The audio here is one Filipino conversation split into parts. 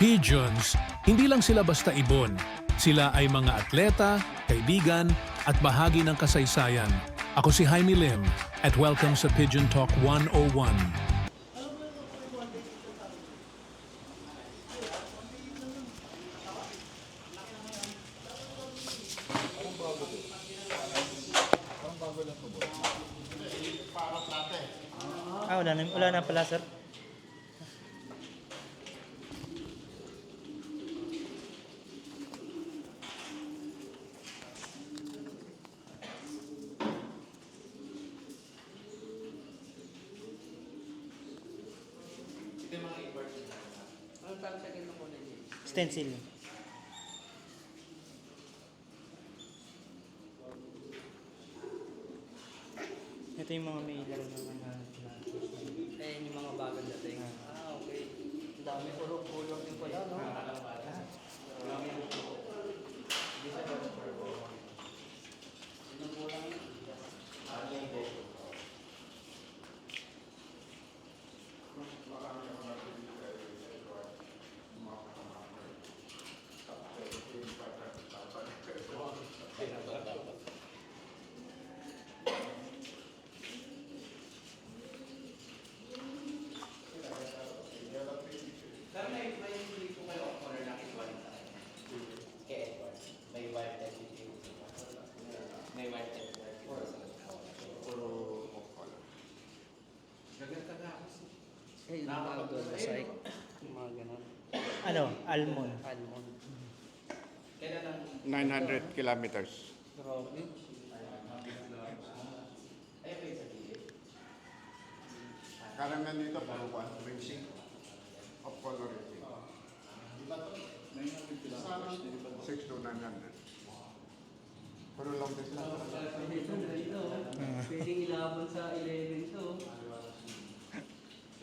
Pigeons, hindi lang sila basta ibon. Sila ay mga atleta, kaibigan, at bahagi ng kasaysayan. Ako si Jaime Lim at welcome sa Pigeon Talk 101. Ah, wala na, pala, sir. Stencil. Ito yung mga may laro ng mga Ayan yung mga bagong dating. Ah, okay. Ang dami ulog-ulog din pala, no? Eh, yung mga doon, mosaic. Yung mga ganon. ano, almond. Almond. 900 kilometers. Grabe. Karamihan dito, puro one rinsing of coloration. 6 to 900. Puro long distance. Pwedeng ilaban sa 11 to.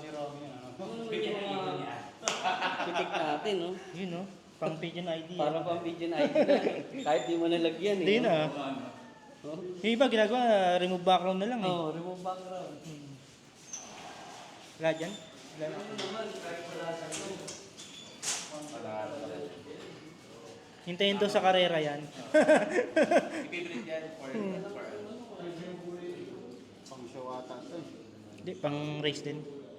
imported siya. Yung mga pitik natin, no? Yun no? Pang pigeon ID. Parang pang pigeon ID na. Kahit di mo nalagyan, eh. Hindi no? na. Oh, Yung iba ginagawa, remove background na lang eh. oh remove background. Wala dyan? Wala. Ano naman, kahit wala sa. Hintayin to sa karera yan. Pang show ata ito. eh. Hindi,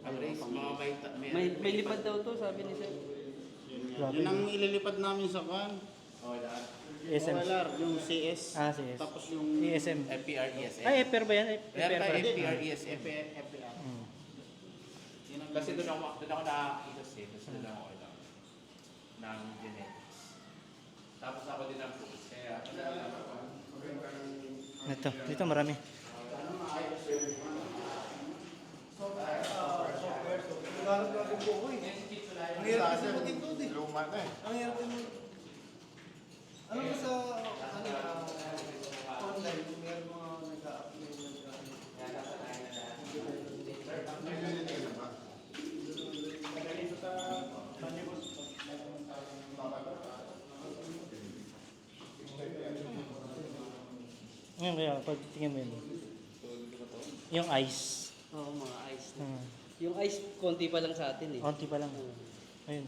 pang race din. May, may lipad daw to, sabi ni sir. Grabe. Yun ang ililipad namin sa kan. ESM. OLR, yung CS. Ah, CS. Tapos yung ESM. FPRESM. Ay, FR ba yan? FR pa pa rin. FPRESM. FPR. Hmm. Yun Kasi doon ako, doon ako nakakita kasi, kasi doon ako alam ng genetics. Tapos ako din ang foods, kaya Ito, dito marami. Ang hirap kasi maging Luma na eh. Ang hirap din. Ano ba sa ano online meron mga nag-a-apply nag Ngayon kaya, pag tingin mo yun. Yung ice. Oo, mga ice. Hmm. Yung ice, konti pa lang sa atin eh. Konti pa lang. Ayun.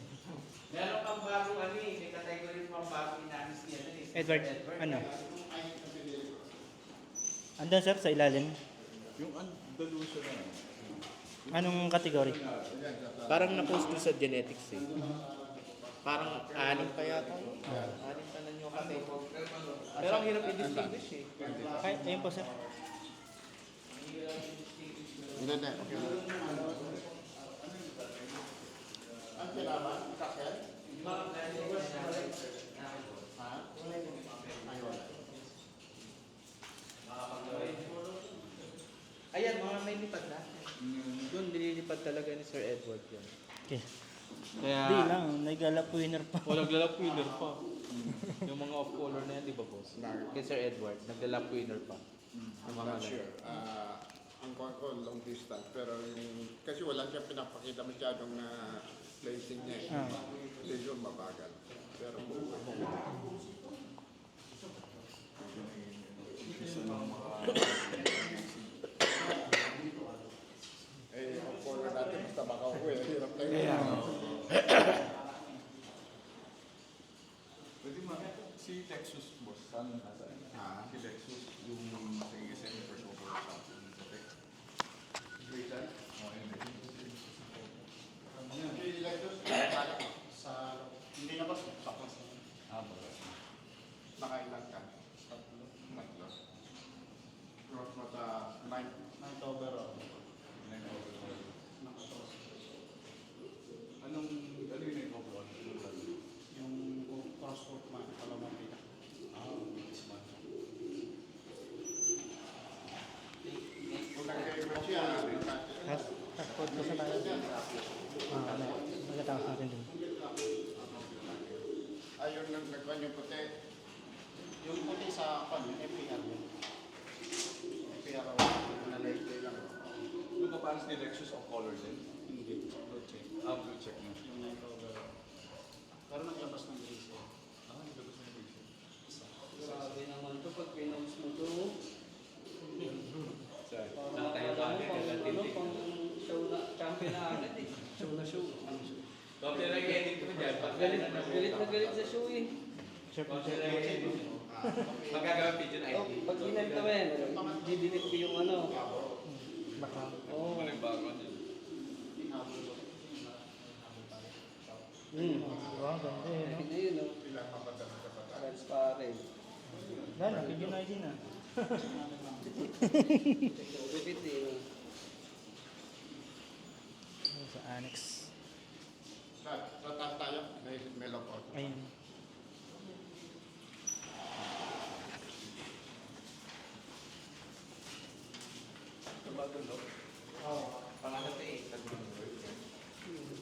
Meron pang bagong ano eh, may category pang bagong inalis niya na eh. Edward, ano? Andun sir, sa ilalim. Yung Andalusia na. Anong category? Parang na-post doon sa genetics eh. Parang anim pa yata. Anim pa na nyo kasi. Pero ang hirap i-distinguish eh. Ay, ayun po sir. Hindi, hindi. Okay. Ang kailangan, kakel. Ayan, mga may lipad na. Doon nililipad talaga ni Sir Edward yun. Okay. Kaya, Hindi lang, naglalap winner pa. O naglalap winner pa. yung mga off-color na yan, di ba boss? Kay Sir Edward, naglalap winner pa. Yung mga Not sure. Ah, ang kuha ko long distance pero yung kasi wala siya pinapakita masyadong na placing niya. eh. Precision mabagal. Pero eh, ang color natin basta makauwi. Hirap tayo. Pwede ma, si Lexus boss, saan nasa? Ah. Si Lexus, yung sige sa inyo first over sa Great time? Oo, yun. sa hindi na ba sa Ah, baga. nakailan ka? Tatlo. Tatlo. Cross mata 9 9 overall. Nine overall. Anong, ano yung nine overall? Anong lalo? Yung crosswalk man, kalawang pita. Ah, it's man. Kung nag-iwan siya, Takot ko sa tayo. Ah, magkatapos natin din. ayun nag nagkuhan yung puti. Yung puti sa pan, FPR yun. Pero na late lang. Yung ni Lexus of color din? Hindi. Blue check. Ah, blue check na. Yung night overall. Pero naglabas ng gris eh. Ah, nilabas na yung reason. Grabe naman to pag pinost mo to. Sorry. Parang akala mo pang, ano, pang show na, champion na agad eh. Show na show. Copy lang edit ko dyan. Pag Galit, galit na galit sa show eh. Ko. Magkagawa video na Oh, ID. pag ginanta mo yan, didilit ko yung ano. Baka. Oo. Walang background yun. Hmm. Wow, ganda eh. No? Ganda yun, no? Transparent. Ganda, video na din ah. Repeat eh. Sa annex. Sa sa tayo, may may lockout. Ayun.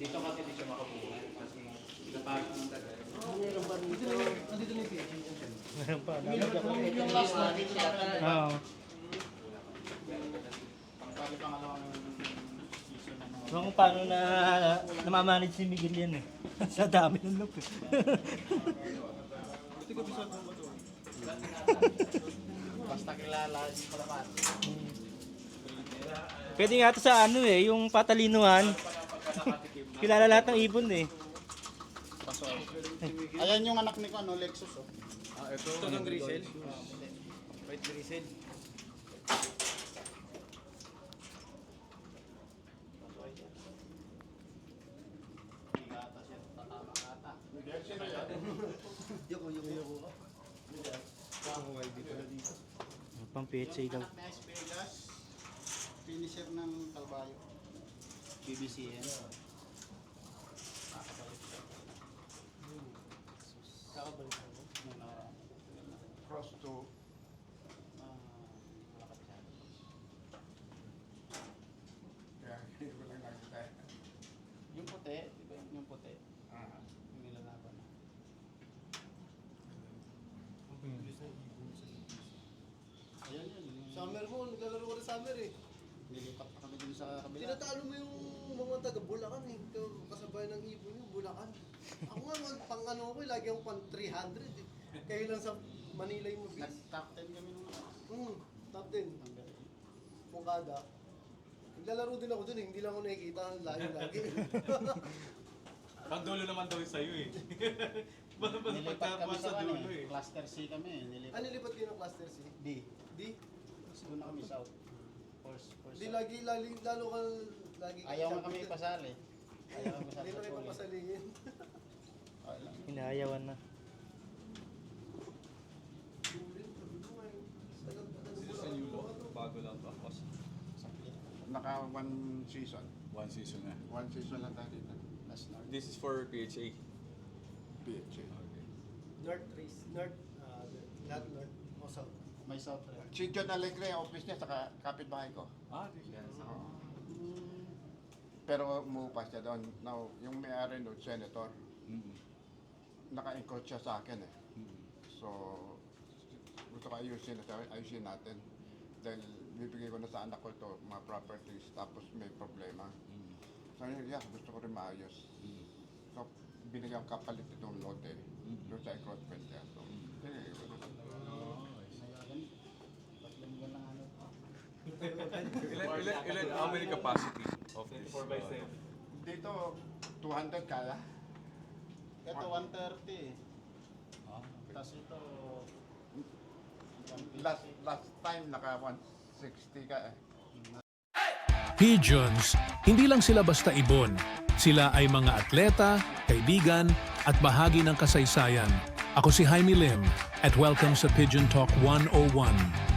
Dito kasi di siya makabuhay. Kasi napagod ng tagal. Meron pa dito. Nandito na yung pa. Yung last na dito atin. Oo. Pangkali Ewan paano na namamanage si Miguel yan eh. Sa dami ng loop eh. Basta kilala, hindi pa naman. Pwede nga to sa ano eh, yung patalinuhan. Kilala lahat ng ibon eh. Ayan yung anak ni ko, ano, Lexus. Oh. Ah, ito. Ito ng Grisel. White Grisel. Hindi ata siya, tatama ata. Yung yung yung ko. Pang PHA daw. Finisher ng Calvario. BBCN. Kakabalik siya. Kakabalik ako. Nung nakaraan. Cross to Ah, wala ka masyado. kaya hindi ko lang nakita. Yung puti, di ba yung puti? Ah. Yung nilalaban na. Ayan yun. yung- Summer mo, naglalaro ko rin summer eh. Nilipat pa kami dun sa kabila. Tinatalo mo yung mga taga Bulacan eh. Ikaw, Kasabay ng ibon yung Bulacan. Ako nga, mag- pang ano ko, eh, lagi akong pang 300 eh. Kayo lang sa Manila yung mabis. Nag-top 10 kami nung Hmm, top 10. Ang galing. Mungkada. Naglalaro din ako dun eh. Hindi lang ako nakikita ang layo lagi. Pangdulo naman daw sa'yo eh. Nilipat kami sa ano dulo eh. Cluster C kami eh. Nilipat. ano lipat kayo ng cluster C? D. Di? Doon na kami south. Force, force. Di lagi, lagi, lalo ka, lagi Ayaw nga kami ipasali. Ayaw kami Hindi na kayo lang. Hinahayawan na. Dito sa New Law, bago lang ba? Mas Naka one season. one season na. One season lang tayo dito. Last. This is for PHA. PHA. Okay. North race, north, uh, not north, o south. May south rin. Si John Alegre, office niya, saka kapitbahay ko. Ah, di siya. Pero umuupa siya doon. Now, yung may-ari doon, senator, naka-encroach siya sa akin eh. So, gusto ko ayusin, ayusin natin. Dahil bibigay ko na sa anak ko ito, mga properties, tapos may problema. Sabi niya, yeah, gusto ko rin maayos. So, binigyan kapalit itong lote doon sa encroachment niya. So, binigay ko na. Ilan, ilan, ilan, how many capacity of this? uh, Dito, 200 kaya. Ito 130 eh. Tapos ito, Last, last time, naka 160 ka eh. Pigeons, hindi lang sila basta ibon. Sila ay mga atleta, kaibigan, at bahagi ng kasaysayan. Ako si Jaime Lim at welcome sa Pigeon Talk 101.